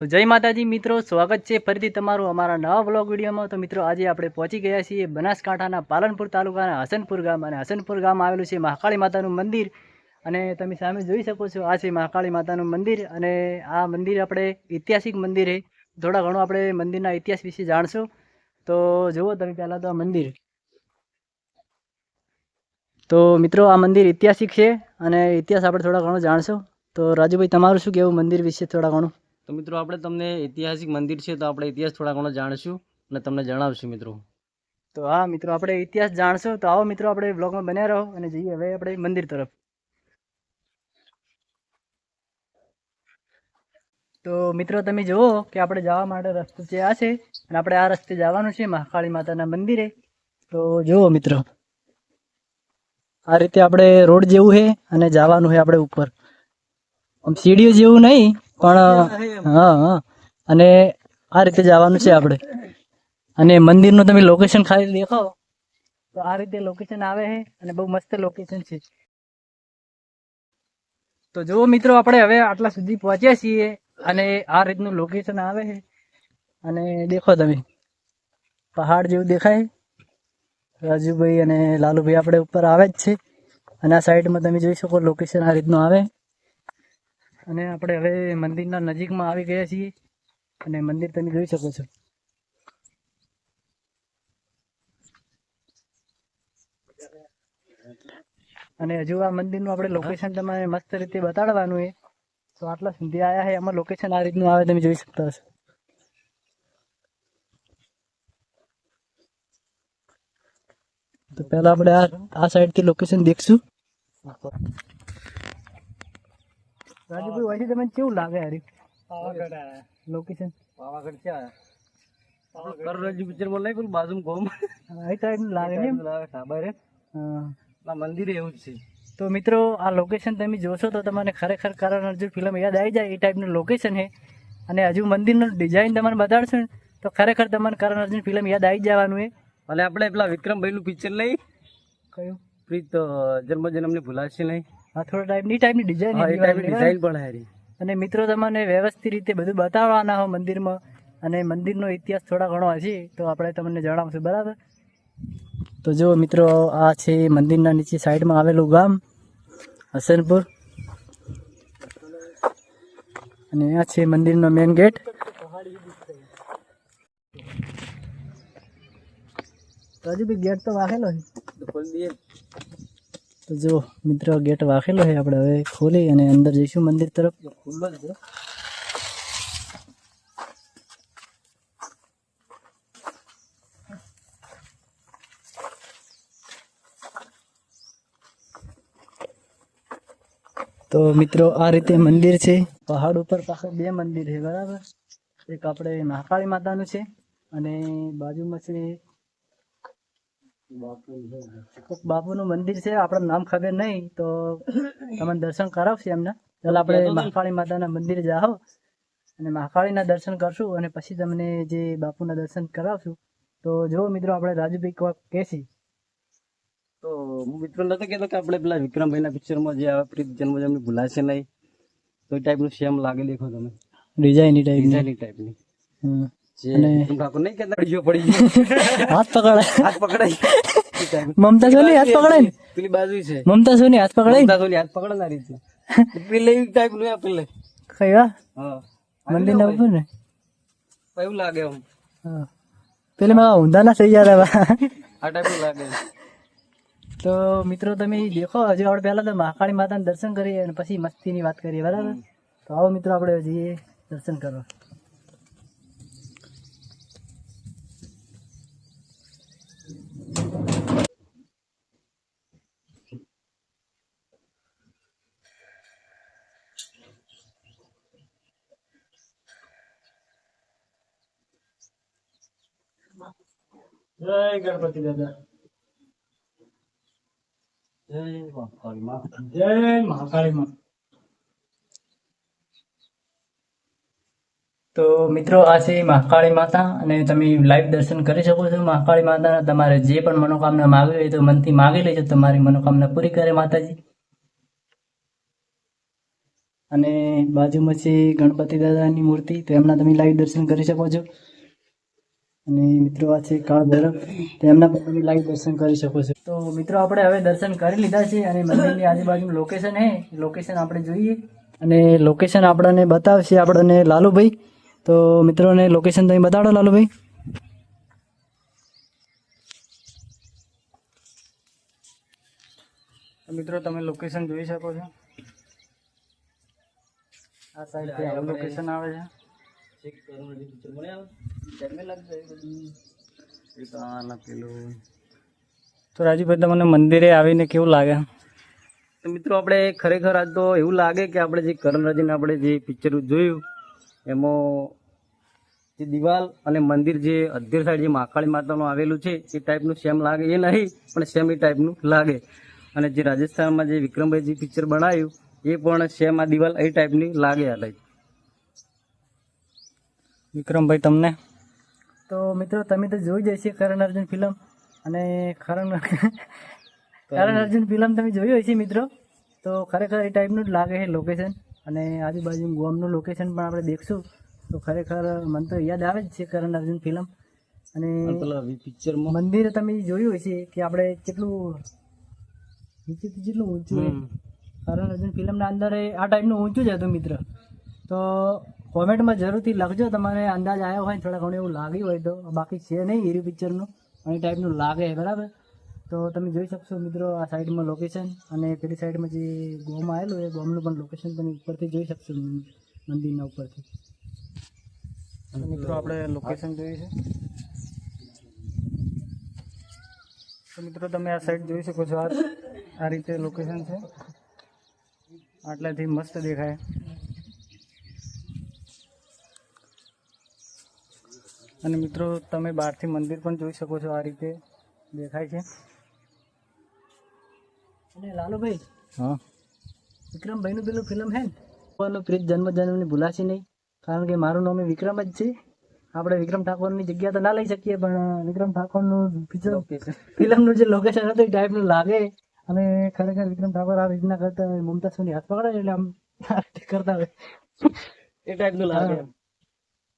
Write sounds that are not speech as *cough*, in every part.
તો જય માતાજી, મિત્રો, સ્વાગત છે ફરીથી તમારું અમારા નવા બ્લોગ વિડીયોમાં. તો મિત્રો, આજે આપણે પહોંચી ગયા છીએ બનાસકાંઠાના પાલનપુર તાલુકાના હસનપુર ગામ અને હસનપુર ગામ આવેલું છે મહાકાળી માતાનું મંદિર. અને તમે સામે જોઈ શકો છો, આ છે મહાકાળી માતાનું મંદિર અને આ મંદિર આપણે ઐતિહાસિક મંદિર છે. થોડા ઘણું આપણે મંદિરના ઇતિહાસ વિશે જાણશું. તો જુઓ તમે પહેલાં તો આ મંદિર. તો મિત્રો, આ મંદિર ઐતિહાસિક છે અને ઇતિહાસ આપણે થોડા ઘણો જાણશું. તો રાજુભાઈ, તમારું શું કહેવું મંદિર વિશે થોડા ઘણું? તો મિત્રો, આપણે તમને ઐતિહાસિક મંદિર છે તો આપણે ઇતિહાસ થોડા ઘણો જાણીશું અને તમને જણાવશું મિત્રો. તો હા, મિત્રો, આપણે ઇતિહાસ જાણશું. તો આવો મિત્રો, આપણે બ્લોગમાં બન્યા રહો અને જઈએ હવે આપણે મંદિર તરફ. તો મિત્રો, તમે જુઓ કે આપણે જવા માટે રસ્તો જે આ છે અને આપણે આ રસ્તે જવાનું છે મહાકાળી માતાના મંદિરે. તો જુઓ મિત્રો, આ રીતે આપણે રોડ જેવું છે અને જવાનું છે આપણે ઉપર. આમ સીડીઓ જેવું નહીં પણ હા હા અને આ રીતે જવાનું છે આપણે. અને મંદિરનું તમે લોકેશન ખાલી દેખો તો આ રીતે લોકેશન આવે છે અને બહુ મસ્ત લોકેશન છે. તો જુઓ મિત્રો આપણે હવે આટલા સુધી પહોંચ્યા છીએ અને આ રીતનું લોકેશન આવે છે. અને દેખો તમે પહાડ જેવું દેખાય. રાજુભાઈ અને લાલુભાઈ આપણે ઉપર આવે જ છે. અને આ સાઈડમાં તમે જોઈ શકો લોકેશન આ રીતનું આવે. અને આપણે હવે મંદિરના નજીકમાં આવી ગયા છીએ. અને મંદિર તમે જોઈ શકો છો. અને હજુ આ મંદિરનું આપણે લોકેશન તમારે મસ્ત રીતે બતાડવાનું છે. તો આટલા સુધી આવ્યા છે એમાં લોકેશન આ રીતનું આવે તમે જોઈ શકતા હશો. તો પહેલા આપણે આ આ સાઈડથી લોકેશન દેખશું. રાજુભાઈ વૈसे તમને કેવું લાગે હારી લોકેશન પાવાગઢ ક્યાં કરોડરજ્જુ પિક્ચરમાં નહીં પેલું બાજુમાં ગોમ આ લાગે ને એમ? ખબર રે. હા. આ મંદિર એવું જ છે. તો મિત્રો આ લોકેશન તમે જોશો તો તમને ખરેખર કરણ અર્જુન ફિલ્મ યાદ આવી જાય એ ટાઈપનું લોકેશન છે. અને હજુ મંદિરનું ડિઝાઇન તમને બતાડશો ને તો ખરેખર તમને કરણ અર્જુન ફિલ્મ યાદ આવી જવાનું છે ભલે આપણે પેલા વિક્રમભાઈનું પિક્ચર નહીં કયું? પ્રીત જન્મ જન્મની ભૂલાશે નહીં આ થોડા ટાઈપની ટાઈપની ડિઝાઇન હા એ ટાઈપની ડિઝાઇન પણ હારી. અને મિત્રો તમને વ્યવસ્થિત રીતે બધું બતાવવાના હો મંદિરમાં. અને મંદિરનો ઇતિહાસ થોડા ઘણો હશે તો આપણે તમને જણાવશું બરાબર? તો જો મિત્રો આ છે મંદિરના નીચે સાઈડમાં આવેલું ગામ હસનપુર. અને આ છે મંદિરનો મેઇન ગેટ હજુ બી ગેટ તો વાગેલો છે. તો જો મિત્રો, ગેટ વાખેલો છે. આપણે હવે ખોલી અને અંદર જઈશું મંદિર તરફ. ખુલ્લો છે. તો મિત્રો, આ રીતે મંદિર છે. પહાડ ઉપર પાછળ બે મંદિર છે, બરાબર? એક આપણે મહાકાળી માતાનું છે અને બાજુમાં છે બાપુનું મંદિર. છે આપણને નામ ખબર નહીં તો તમને દર્શન કરાવશે એમને. ચાલ આપણે મહાકાળી માતાના મંદિરે જાઓ અને મહાકાળીના દર્શન કરશું અને પછી તમને જે બાપુના દર્શન કરાવશું. તો જો મિત્રો આપણે રાજુભાઈ કોક કહેશી. તો હું મિત્રો નતો કહેતો કે આપણે પેલા વિક્રમભાઈના પિક્ચરમાં જે આવે પ્રીત જન્મ જન્મની ભૂલાશે નહીં. તો એ ટાઈપનું સેમ લાગે દેખો તમે. ડિઝાઇન ટાઈપ ડિઝાઇન ટાઈપની *laughs* હાથ પકડાય હાથ પકડાય. મમતા સોની હાથ પકડાય ને? પેલી બાજુ છે. મમતા સોની હાથ પકડાય મમતા સોની હાથ પકડનારી રીતે પેલે ટાઈપનું આપેલે કયા મંદિર ના ઉપર ને. એવું લાગે આમ. પેલે મારા ઊંધા ના થઈ ગયા હતા. આ ટાઈપ લાગે. તો મિત્રો તમે દેખો હજુ આપણે પહેલા તો મહાકાળી માતાના દર્શન કરીએ અને પછી મસ્તીની વાત કરીએ બરાબર? તો આવો મિત્રો આપણે જઈએ દર્શન કરવા. જય ગણપતિ દાદા. જય મહાકાળી માં જય. મહાકાળી માં તો મિત્રો આ છે મહાકાળી માતા અને તમે લાઈવ દર્શન કરી શકો છો. મહાકાળી માતાના તમારે જે પણ મનોકામના માગવી હોય તો મનથી માગી લેજો. તમારી મનોકામના પૂરી કરે માતાજી. અને બાજુમાં છે ગણપતિ દાદાની મૂર્તિ. તો એમના તમે લાઈવ દર્શન કરી શકો છો. અને મિત્રો આ છે કાળ ભૈરવ. તો એમના પણ તમે લાઈવ દર્શન કરી શકો છો. તો મિત્રો આપણે હવે દર્શન કરી લીધા છે અને મંદિરની આજુબાજુનું લોકેશન છે લોકેશન આપણે જોઈએ અને લોકેશન આપણને બતાવશે આપણને લાલુભાઈ. તો મિત્રોને લોકેશન તમે બતાડો લાલુભાઈ. તો મિત્રો તમે લોકેશન જોઈ શકો છો. આ સાઈડથી લોકેશન આવે છે. તો રાજુભાઈ તમને મંદિરે આવીને કેવું લાગે? તો મિત્રો આપણે ખરેખર આજ તો એવું લાગે કે આપણે જે કરણરાજને આપણે જે પિક્ચર જોયું એમાં જે દિવાલ અને મંદિર જે અધ્યર સાઈડ જે મહાકાળી માતાનું આવેલું છે એ ટાઈપનું સેમ લાગે. એ નહીં પણ સેમ એ ટાઈપનું લાગે. અને જે રાજસ્થાનમાં જે વિક્રમભાઈ જે પિક્ચર બનાવ્યું એ પણ સેમ આ દિવાલ એ ટાઈપની લાગે આ વિક્રમભાઈ તમને? તો મિત્રો તમે તો જોઈ જશે કરણ અર્જુન ફિલ્મ અને *laughs* કરણ કરણ અર્જુન ફિલ્મ તમે જોઈ હોય છે મિત્રો? તો ખરેખર એ ટાઈપનું જ લાગે છે લોકેશન અને આજુબાજુ ગોમનું લોકેશન પણ આપણે દેખશું. તો ખરેખર મને તો યાદ આવે જ છે કરણ અર્જુન ફિલ્મ અને પિક્ચરમાં મંદિર તમે જોયું હશે કે આપણે કેટલું નીચેથી જેટલું ઊંચું છે કરણ અર્જુન ફિલ્મના અંદર એ આ ટાઈપનું ઊંચું જ હતું મિત્ર. તો કોમેન્ટમાં જરૂરથી લખજો. તમારે અંદાજ આવ્યો હોય થોડા ઘણું એવું લાગ્યું હોય તો. બાકી છે નહીં હીરો પિક્ચરનું. અને ટાઈપનું લાગે બરાબર? તો તમે જોઈ શકશો મિત્રો આ સાઈડમાં લોકેશન અને પેલી સાઈડમાં જે ગોમ આવેલું એ ગોમનું પણ લોકેશન તમે ઉપરથી જોઈ શકશો મંદિરના ઉપરથી. મિત્રો આપણે લોકેશન જોયું છે. તો મિત્રો તમે આ સાઈડ જોઈ શકો છો. આ આ રીતે લોકેશન છે. આટલાથી મસ્ત દેખાય. અને મિત્રો તમે બહારથી મંદિર પણ જોઈ શકો છો આ રીતે દેખાય છે. અને લાલુભાઈ હા. વિક્રમભાઈનું પેલું ફિલ્મ છે ને? પ્રીત જન્મ જન્મની ભૂલાશે નહીં કારણ કે મારું નામ વિક્રમ જ છે. આપણે વિક્રમ ઠાકોરની જગ્યા તો ના લઈ શકીએ પણ વિક્રમ ઠાકોરનું ફિલ્મનું જે લોકેશન હતું એ ટાઈપનું લાગે. અને ખરેખર વિક્રમ ઠાકોર આ રીતના કરતા હોય મમતા સોની હાથ પકડે એટલે આમ કરતા હોય. એ ટાઈપનું લાગે હા.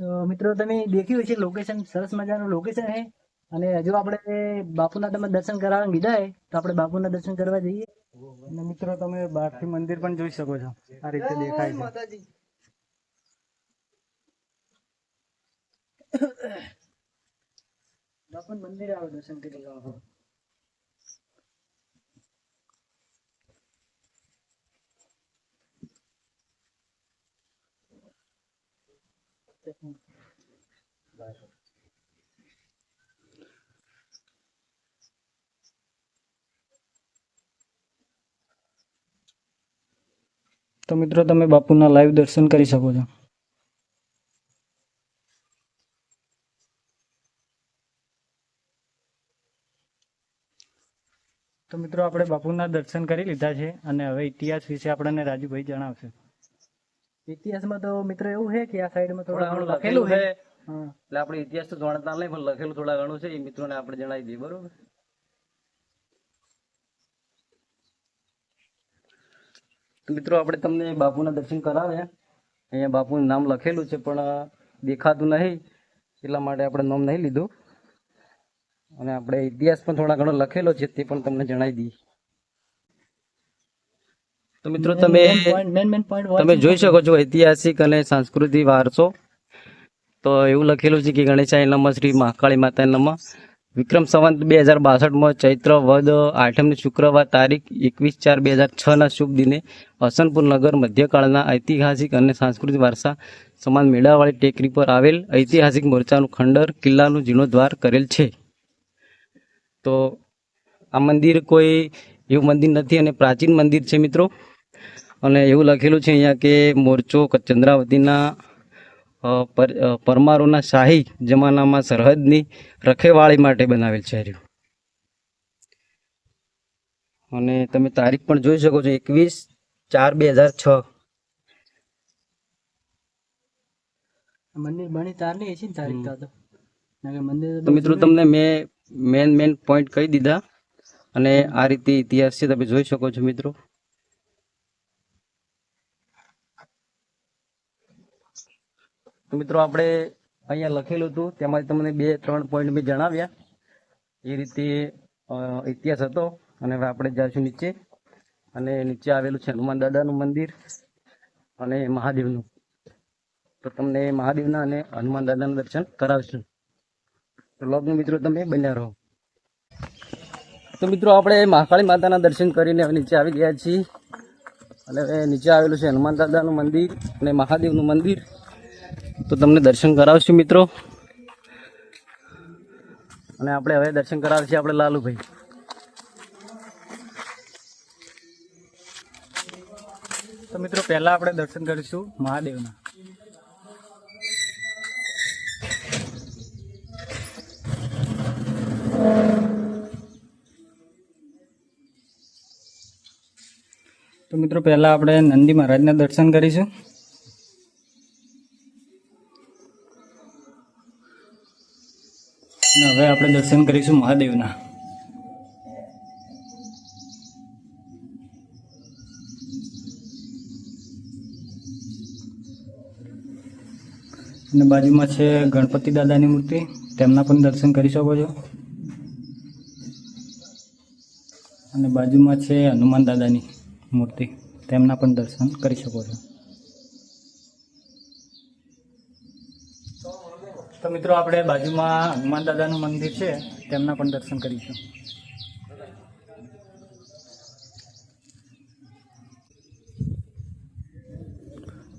તો મિત્રો તમે દેખ્યું છે લોકેશન સરસ મજાનું લોકેશન છે. અને હજુ આપણે બાપુના તમે દર્શન કરાવવા કીધા હે તો આપણે બાપુના દર્શન કરવા જઈએ. અને મિત્રો તમે બહારથી મંદિર પણ જોઈ શકો છો. આ રીતે દેખાય છે. બાપુ મંદિર આવો દર્શન કરી તો મિત્રો તમે બાપુના લાઈવ દર્શન કરી શકો છો. તો મિત્રો આપણે બાપુના દર્શન કરી લીધા છે અને હવે ઇતિહાસ વિશે આપણને રાજુભાઈ જણાવશે. ઇતિહાસમાં તો મિત્રો એવું છે કે આ સાઈડમાં થોડા ઘણું લખેલું છે. એટલે આપણે ઇતિહાસ તો જાણતા નહીં પણ લખેલું થોડા ઘણું છે. એ મિત્રોને આપણે જણાવી દઈએ બરોબર? મિત્રો આપણે તમને બાપુના દર્શન કરાવ્યા અહીંયા બાપુનું નામ લખેલું છે પણ દેખાતું નહીં. એટલા માટે આપણે નામ નહીં લીધું. અને આપણે ઇતિહાસ પણ થોડા ઘણો લખેલો છે તે પણ તમને જણાવી દઈએ. તો મિત્રો તમે તમે જોઈ શકો છો ઐતિહાસિક અને સાંસ્કૃતિક વારસો. તો એવું લખેલું છે કે ગણેશાય નમઃ શ્રી મહાકાળી માતા નમઃ. વિક્રમ સંવંત બે હજાર બાસઠમાં ચૈત્ર વદ આઠમની શુક્રવાર તારીખ એકવીસ ચાર બે હજાર છના શુભ દિને હસનપુર નગર મધ્યકાળના ઐતિહાસિક અને સાંસ્કૃતિક વારસા સમાન મેળાવાળી ટેકરી પર આવેલ ઐતિહાસિક મોરચાનું ખંડર કિલ્લાનું જીર્ણોદ્વાર કરેલ છે. તો આ મંદિર કોઈ એવું મંદિર નથી અને પ્રાચીન મંદિર છે મિત્રો. અને એવું લખેલું છે અહીંયા કે મોરચો ચંદ્રાવતીના પરમારોના શાહી જમાનામાં સરહદની રખેવાળી માટે બનાવેલ છે હર્યું. અને તમે તારીખ પણ જોઈ શકો છો એકવીસ ચાર બે હજાર છ. મંદિર બની તારની ને તારીખ મંદિર તો મિત્રો તમને મેં મેન મેન પોઈન્ટ કહી દીધા. અને આ રીતે ઇતિહાસ છે તમે જોઈ શકો છો મિત્રો. મિત્રો આપણે અહીંયા લખેલું હતું. તેમાં તમને બે, ત્રણ પોઈન્ટ મેં જણાવ્યા. એ રીતે ઇતિહાસ હતો. અને હવે આપણે જઈશું નીચે. અને નીચે આવેલું છે હનુમાન દાદાનું મંદિર અને મહાદેવનું. તો તમને મહાદેવના અને હનુમાન દાદાના દર્શન કરાવશું. તો લોગનું મિત્રો તમે બન્યા રહો. તો મિત્રો આપણે મહાકાળી માતાના દર્શન કરીને હવે નીચે આવી ગયા છીએ. અને હવે નીચે આવેલું છે હનુમાન દાદાનું મંદિર અને મહાદેવનું મંદિર. તો તમને દર્શન કરાવશું મિત્રો. અને આપણે હવે દર્શન કરાવશે આપણે લાલુભાઈ. તો મિત્રો, પહેલા આપણે દર્શન કરીશું મહાદેવના. તો મિત્રો, પહેલા આપણે નંદી મહારાજના દર્શન કરીશું. અને હવે આપણે દર્શન કરીશું મહાદેવના. અને બાજુમાં છે ગણપતિ દાદાની મૂર્તિ. તેમના પણ દર્શન કરી શકો છો. અને બાજુમાં છે હનુમાન દાદાની મૂર્તિ. તેમના પણ દર્શન કરી શકો છો. તો મિત્રો, આપણે બાજુમાં હનુમાન દાદાનું મંદિર છે, તેમના પણ દર્શન કરીશું.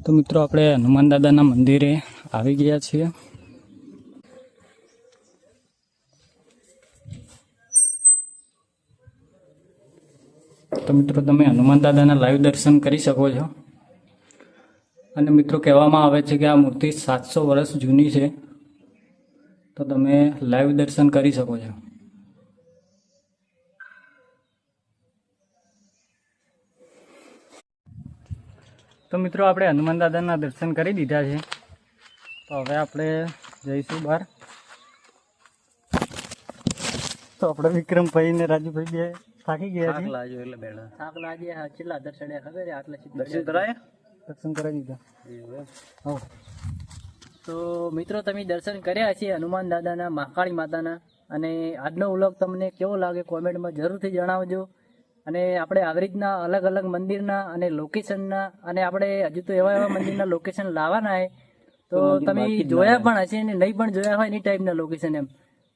તો મિત્રો, આપણે હનુમાન દાદાના મંદિરે આવી ગયા છીએ. તો મિત્રો, તમે હનુમાન દાદાના લાઈવ દર્શન કરી શકો છો. અને મિત્રો, કહેવામાં આવે છે કે આ મૂર્તિ સાતસો વર્ષ જૂની છે. તો તમે લાઈવ દર્શન કરી શકો છો. તો મિત્રો આપણે હનુમાન દાદાના દર્શન કરી દીધા છે. તો હવે આપણે જઈશું બહાર. તો આપણે વિક્રમભાઈ ને રાજુભાઈ બે થાકી ગયા થાક છે. લાજો એટલે બેડા થાક લાગે હા છેલ્લા દર્શન ખબર છે? આટલા દર્શન કરાયા? દર્શન કરાવી દીધા. હો તો મિત્રો તમે દર્શન કર્યા છે હનુમાન દાદાના મહાકાળી માતાના. અને આજનો વ્લોગ તમને કેવો લાગે કોમેન્ટમાં જરૂરથી જણાવજો. અને આપણે આવી રીતના અલગ અલગ મંદિરના અને લોકેશનના અને આપણે હજુ તો એવા એવા મંદિરના લોકેશન લાવવાના હે તો તમે જોયા પણ હશે અને નહીં પણ જોયા હોય એની ટાઈપના લોકેશન એમ.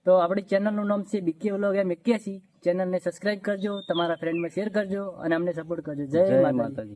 તો આપણી ચેનલનું નામ છે બીકે વ્લોગ એમ એક્યાસી. ચેનલને સબસ્ક્રાઇબ કરજો તમારા ફ્રેન્ડમાં શેર કરજો અને અમને સપોર્ટ કરજો. જય માતાજી.